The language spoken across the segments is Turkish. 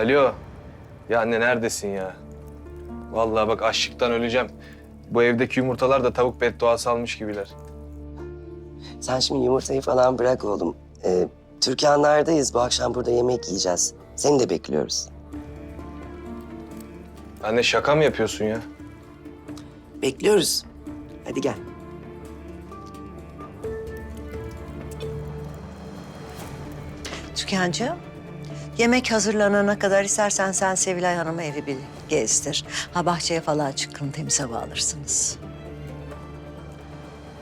Alo. Ya anne neredesin ya? Vallahi bak açlıktan öleceğim. Bu evdeki yumurtalar da tavuk bedduası almış gibiler. Sen şimdi yumurtayı falan bırak oğlum. Ee, Türkanlardayız. Bu akşam burada yemek yiyeceğiz. Seni de bekliyoruz. Anne şaka mı yapıyorsun ya? Bekliyoruz. Hadi gel. Türkan'cığım, yemek hazırlanana kadar istersen sen Sevilay Hanım'ı evi bir gezdir. Ha bahçeye falan çıkın, temiz hava alırsınız.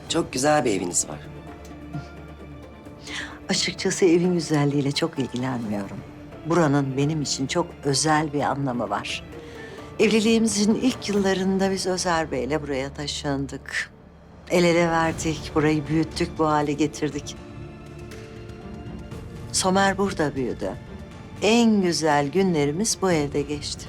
Çok güzel bir eviniz var. Açıkçası evin güzelliğiyle çok ilgilenmiyorum. Buranın benim için çok özel bir anlamı var. Evliliğimizin ilk yıllarında biz Özer Bey'le buraya taşındık. El ele verdik, burayı büyüttük, bu hale getirdik. Somer burada büyüdü. En güzel günlerimiz bu evde geçti.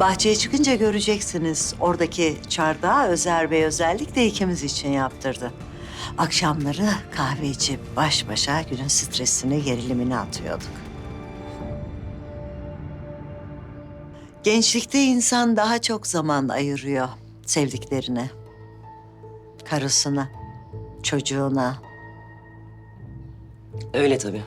Bahçeye çıkınca göreceksiniz. Oradaki çardağı Özer Bey özellikle ikimiz için yaptırdı. Akşamları kahve içip baş başa günün stresini, gerilimini atıyorduk. Gençlikte insan daha çok zaman ayırıyor sevdiklerine, karısına, çocuğuna. Öyle tabii.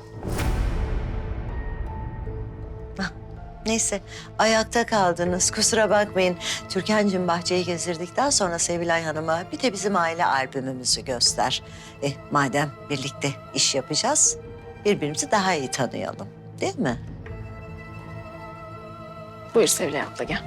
Neyse ayakta kaldınız kusura bakmayın. Türkan'cığım bahçeyi gezdirdikten sonra Sevilay Hanım'a bir de bizim aile albümümüzü göster. E, madem birlikte iş yapacağız birbirimizi daha iyi tanıyalım değil mi? Buyur Sevilay abla gel.